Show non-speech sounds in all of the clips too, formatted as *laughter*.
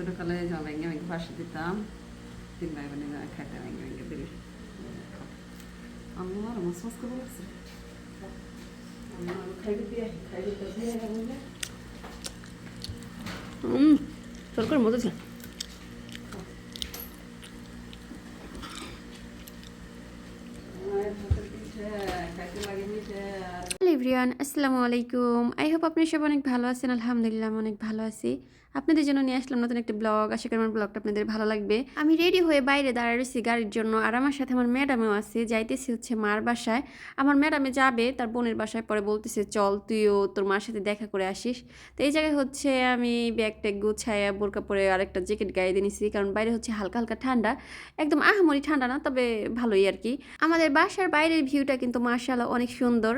ছোটোকালে যা ভেঙে ভেঙে পাশে দিতাম তিন ভাই বোনে যা খাইতে ভেঙে ভেঙে দিলে আমার মাছ করে লাগছে তরকারি মজা ছিল এভরিওয়ান আসসালামু আলাইকুম। আই হোপ আপনি সব অনেক ভালো আছেন। আলহামদুলিল্লাহ, আমি অনেক ভালো আছি। আপনাদের জন্য নিয়ে আসলাম নতুন একটা ব্লগ আশা করি আমার ব্লগটা আপনাদের ভালো লাগবে। আমি রেডি হয়ে বাইরে দাঁড়িয়ে রয়েছি গাড়ির জন্য। আর আমার সাথে আমার ম্যাডামও আছে। যাইতেছি হচ্ছে মার বাসায়। আমার ম্যাডামে যাবে, তার বোনের বাসায়। পরে বলতেছে, চল, তুইও তোর মার সাথে দেখা করে আসিস। তো এই জায়গায় হচ্ছে আমি ব্যাগ ট্যাগ গুছাইয়া, বোরকা পরে আরেকটা জ্যাকেট গায়ে দিয়ে নিছি। কারণ বাইরে হচ্ছে হালকা হালকা ঠান্ডা। একদম আহামরি ঠান্ডা না, তবে ভালোই আর কি। আমাদের বাসার বাইরের ভিউটা কিন্তু মার্শাল্লাহ অনেক সুন্দর।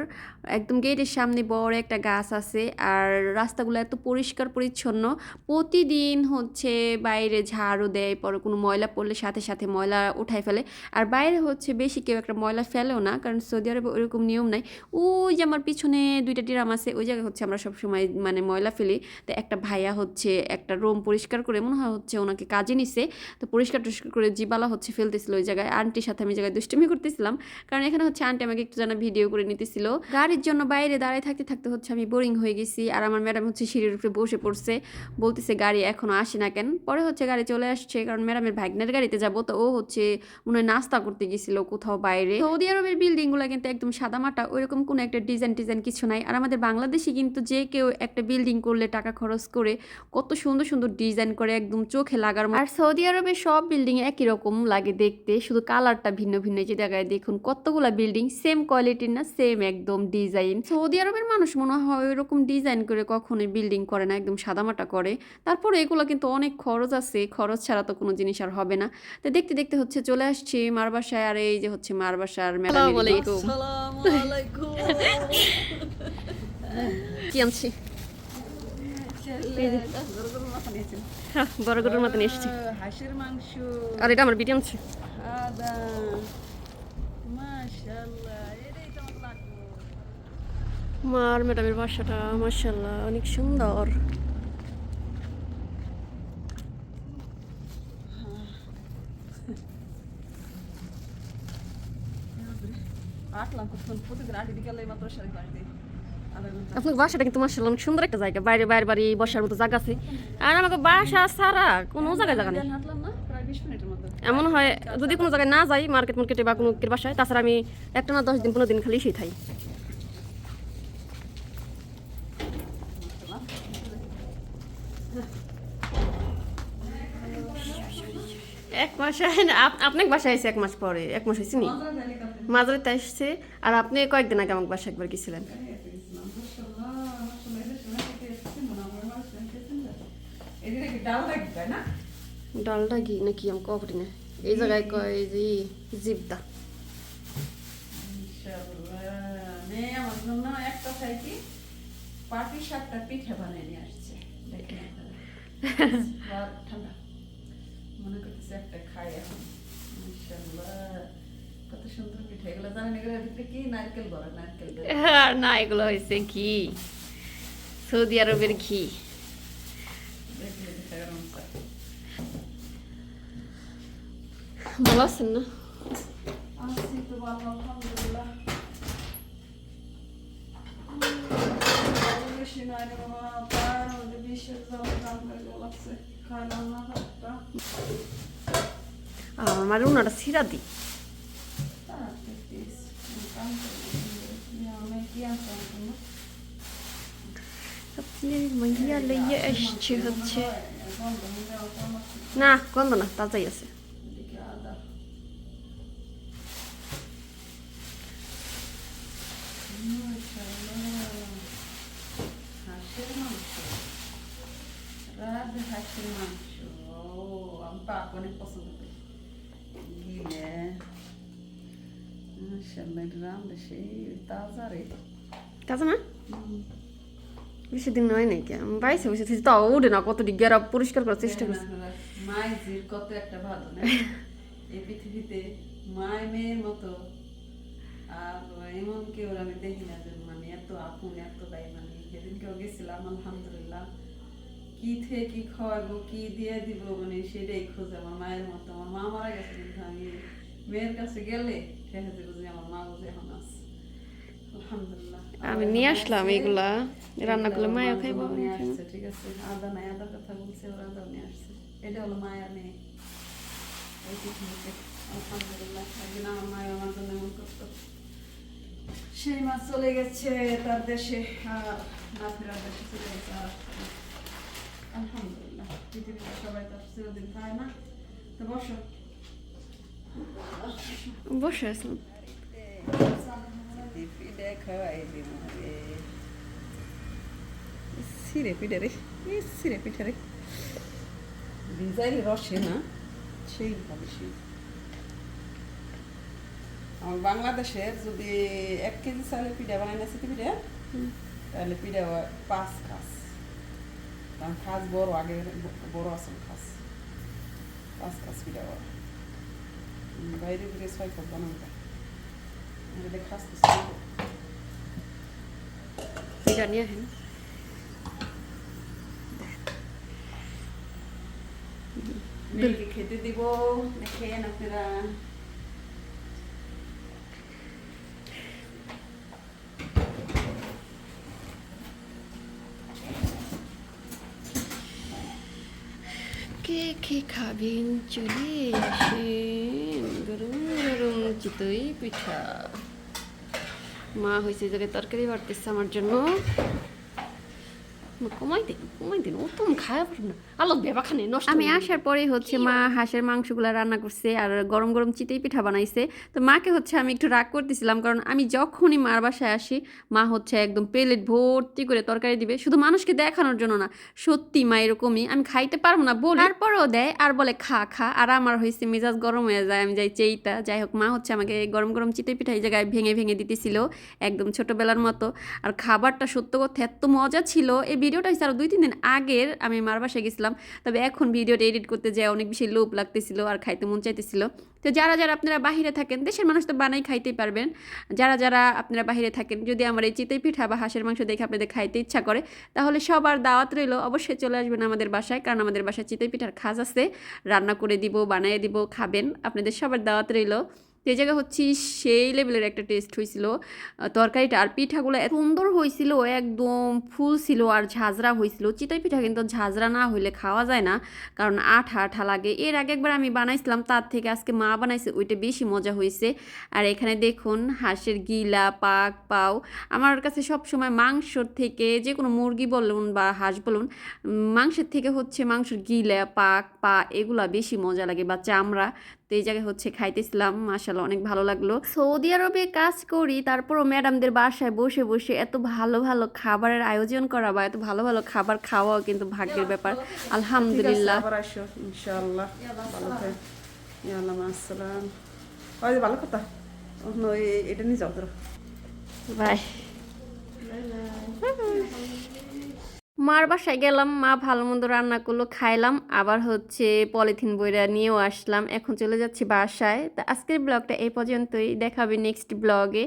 একদম গেটের সামনে বড় একটা গাছ আছে আর রাস্তাগুলো এত পরিষ্কার পরিচ্ছন্ন। প্রতিদিন হচ্ছে বাইরে ঝাড়ু দেয়, পরে কোনো ময়লা পড়লে সাথে সাথে ময়লা উঠায় ফেলে। আর বাইরে হচ্ছে বেশি কেউ একটা ময়লা ফেলেও না, কারণ সৌদি আরবে ওরকম নিয়ম নাই। ওই যে আমার পিছনে দুইটা ড্রাম আছে, ওই জায়গায় হচ্ছে আমরা সবসময় মানে ময়লা ফেলি। তো একটা ভাইয়া হচ্ছে একটা রুম পরিষ্কার করে, মনে হয় হচ্ছে ওনাকে কাজে নিছে। তো পরিষ্কার টরিষ্কার করে জিবালা হচ্ছে ফেলতেছিল ওই জায়গায়। আন্টির সাথে আমি জায়গায় দুষ্টুমি করতেছিলাম, কারণ এখানে হচ্ছে আন্টি আমাকে একটু যেন ভিডিও করে নিতেছিল। গাড়ির জন্য বাইরে দাঁড়িয়ে থাকতে থাকতে হচ্ছে আমি বোরিং হয়ে গেছি, আর আমার ম্যাডাম হচ্ছে সিঁড়ির উপরে বসে পড়ছে, বলতেছে, গাড়ি এখনও আসে না কেন? পরে হচ্ছে গাড়ি চলে আসছে, কারণ ম্যাডামের ভাগ্নের গাড়িতে যাব, তো ও হচ্ছে মনে হয় নাস্তা করতে গেছিল কোথাও বাইরে। সৌদি আরবের বিল্ডিংগুলো কিন্তু একদম সাদামাটা ওইরকম কোনো একটা ডিজাইন টিজাইন কিছু নাই, আর আমাদের বাংলাদেশে কিন্তু যে কেউ একটা বিল্ডিং করলে টাকা খরচ করে, কত সুন্দর সুন্দর ডিজাইন করে একদম চোখে লাগার। আর সৌদি আরবে সব বিল্ডিং একই রকম লাগে দেখতে, শুধু কালারটা ভিন্ন ভিন্ন যে জায়গায় দেখুন, কতগুলা বিল্ডিং সেম কোয়ালিটির না সেম একদম ডিজাইন সৌদি আরবের মানুষ মনে হয় ওইরকম ডিজাইন করে কখনোই বিল্ডিং করে না একদম সাদামাটা করে। তারপরে এগুলো কিন্তু অনেক খরচ আছে খরচ ছাড়া তো কোনো জিনিস আর হবে না। তো দেখতে দেখতে হচ্ছে চলে আসছি মার বাসায় আর এই যে হচ্ছে মার বাসার কি আনছি? ছেলে গরুর মাথা নিয়েছিল বড় গরুর মতন এসছি। হাঁসের মাংস। আর এটা আমার বিটি আনছে। মাশাআল্লাহ এটাই তো আমার লাগবে মার ম্যাডামের বাসাটা মার্শাল্লাহ অনেক সুন্দর। আপনার বাসাটা কিন্তু মার্শাল্লাহ অনেক সুন্দর একটা জায়গা। বাইরে বাইরে বাড়ি বসার মতো জায়গা আছে। আর আমাকে বাসা ছাড়া কোনো জায়গায় জায়গা নেই। এমন হয়, যদি কোনো জায়গায় না যাই মার্কেট মার্কেটে বা কোনো বাসায়, তাছাড়া আমি একটা না দশ দিন, পনেরো দিন খালি সেই থাই এক মাস আপনাকে বাসায় এসে এক মাস পরে এক মাস হয়েছে নি? মাঝরাতে আসছে আর আপনি কয়েকদিন আগে আমাকে বাসায় একবার গেছিলেন। ডালটা ঘি নাকি আমি কপটি না। এই জায়গায় কয় যে জিবদা। পাটি সাতটা পিঠে বানিয়ে নিয়ে আসছে। আপনারা। *laughs* ঠান্ডা। মনে করতেছে একটা খাই এখন মাশাআল্লাহ কত সুন্দর পিঠে এগুলো জানেন এগুলো ভিতরে কি নারকেল বড় নারকেল দেয়। আর না এগুলো হয়েছে ঘি সৌদি আরবের ঘি দেখলে পিঠে গরম চা। ভালো আছেন না আছি তো ভালো আলহামদুলিল্লাহ উম, বেশি নয় রে বাবা, পায়ের মধ্যে বিষের জ্বালা টান আমার উনাটা সিরা দি তাড়াতাড়ি please, আমি কাম করি। আমি কি আনতে হবে না? আপনার মাইয়া লইয়া আসছে হচ্ছে না গন্ধ না তাজাই আছে দিকে আদা। মাশাআল্লাহ। হাঁসের মাংস। হাঁসের মাংস। আমি পাক অনেক পছন্দ করি। গিলে। মাশাআল্লাহ, রান্না সেই তাজা রে। তাজা না বেশি দিন নয় নাকি আমি বাইসে বসে থাকি তাও না কত পরিষ্কার করার চেষ্টা করছি মায়ের কত একটা ভালো না এই পৃথিবীতে মায় মেয়ের মতো আর এমন কেউ আমি দেখি না যে মানে এত আপন এত দায়ী মানে গেছিলাম আলহামদুলিল্লাহ কি থেকে কি খাওয়াবো কি দিয়ে দিব মানে সেটাই খোঁজে আমার মায়ের মতো। আমার মা মারা গেছে কিন্তু আমি মেয়ের কাছে গেলে ঠেকে দেবো যে আমার মা বুঝে এখন আছে আমি নিয়ে আসলাম এগুলা। রান্না করলে মায়ও খাইব ঠিক আছে। আদা নাই আদার কথা বলছে ওরা আদাও নিয়ে আসছে। এটা হলো মায়া মেয়ে। এই পৃথিবীতে আলহামদুলিল্লাহ একদিন আমার মায় আমার জন্য এমন করতো। সেই মাছ চলে গেছে তার দেশে আর না ফেরার দেশে চলে গেছে আর। আলহামদুলিল্লাহ পৃথিবীতে সবাই তার চিরদিন পায় না তো বসো আসলাম সিরে পিঠে রে সিরে পিঠে রে রসে না সেই ভাবে সেই আমার যদি এক কেজি চালে পিঠা বানাই না সিটি পিঠা তাহলে পিঠা পাঁচ খাস কারণ খাস বড় আগে বড় আছে খাস পাঁচ খাস পিঠা উম, বাইরে ঘুরে ছয় কাপ বানাবে এটা খাস। এটা নিয়ে আসেন খেতে দিব দেখেন আপনারা কে খাবেন চলে? আসেন গরম গরম চিতই পিঠা। মা হয়েছে জায়গায় তরকারি বাড়তেছে আমার জন্য। কমাই দিন কমাই দিন ও তো খায় পারব না আলো বেবা খানে নষ্ট আমি আসার পরে হচ্ছে মা হাঁসের মাংসগুলো রান্না করছে আর গরম গরম চিতই পিঠা বানাইছে। তো মাকে হচ্ছে আমি একটু রাগ করতেছিলাম কারণ আমি যখনই মার বাসায় আসি মা হচ্ছে একদম প্লেট ভর্তি করে তরকারি দিবে। শুধু মানুষকে দেখানোর জন্য না সত্যি মা এরকমই আমি খাইতে পারব না বলে তারপরও দেয় আর বলে খা খা। আর আমার হয়েছে মেজাজ গরম হয়ে যায় আমি যাই চেইটা যাই হোক মা হচ্ছে আমাকে গরম গরম চিতই পিঠা এই জায়গায় ভেঙে ভেঙে দিতেছিল একদম ছোটবেলার মতো। আর খাবারটা সত্য কথা এত মজা ছিল এই ভিডিওটা হচ্ছে আরও দুই তিন দিন আগের আমি মার বাসায় গেছিলাম। তবে এখন ভিডিওটা এডিট করতে যায় অনেক বেশি লোভ লাগতেছিল আর খাইতে মন চাইতেছিল। তো যারা যারা আপনারা বাহিরে থাকেন, দেশের মানুষ তো বানাই খাইতেই পারবেন। যারা যারা আপনারা বাহিরে থাকেন, যদি আমার এই চিতই পিঠা বা হাঁসের মাংস দেখে আপনাদের খাইতে ইচ্ছা করে, তাহলে সবার দাওয়াত রইল, অবশ্যই চলে আসবেন আমাদের বাসায়, কারণ আমাদের বাসায় চিতই পিঠার খাজ আছে। রান্না করে দিব, বানিয়ে দিব, খাবেন, আপনাদের সবার দাওয়াত রইল। তো এই জায়গা হচ্ছে সেই লেভেলের একটা টেস্ট হয়েছিল তরকারিটা আর পিঠাগুলো এত সুন্দর হয়েছিল একদম ফুল ছিল আর ঝাঁঝরা হয়েছিল চিতই পিঠা কিন্তু ঝাঁঝরা না হইলে খাওয়া যায় না, কারণ আঠা আঠা লাগে। এর আগে একবার আমি বানাইছিলাম, তার থেকে আজকে মা বানাইছে, ওইটা বেশি মজা হয়েছে আর এখানে দেখুন, হাঁসের গিলা, পাক, পাও। আমার কাছে সব সময় মাংসর থেকে যে কোনো মুরগি বলুন বা হাঁস বলুন মাংসের থেকে হচ্ছে মাংসের গিলা, পাক, পা, এগুলা বেশি মজা লাগে বা চামড়া। তো এই জায়গায় হচ্ছে খাইতেছিলাম মাসাল্লাহ অনেক ভালো লাগল। সৌদি আরবে কাজ করি তারপরও ম্যাডামদের বাসায় বসে বসে এত ভালো ভালো খাবারের আয়োজন করা বা এত ভালো ভালো খাবার খাওয়াও কিন্তু ভাগ্যের ব্যাপার। আলহামদুলিল্লাহ। ইনশাআল্লাহ। ভালো আসসালাম। ভালো কথা। এটা নিয়ে যাও বাই। মার বাসায় গেলাম, মা ভালো মন্দ রান্না করল, খাইলাম। আবার হচ্ছে পলিথিন বইরা নিয়েও আসলাম। এখন চলে যাচ্ছি বাসায়। তা আজকের ব্লগটা এই পর্যন্তই। দেখাবে নেক্সট ব্লগে।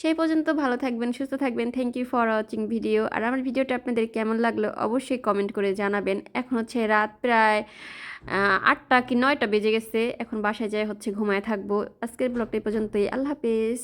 সেই পর্যন্ত ভালো থাকবেন, সুস্থ থাকবেন। Thank you for watching video আর আমার ভিডিওটা আপনাদের কেমন লাগল অবশ্যই কমেন্ট করে জানাবেন। এখন হচ্ছে রাত প্রায় আটটা কি নয়টা বেজে গেছে। এখন বাসায় যাই হচ্ছে ঘুমায় থাকব। আজকের ব্লগটা এই পর্যন্তই। আল্লাহ হাফেজ।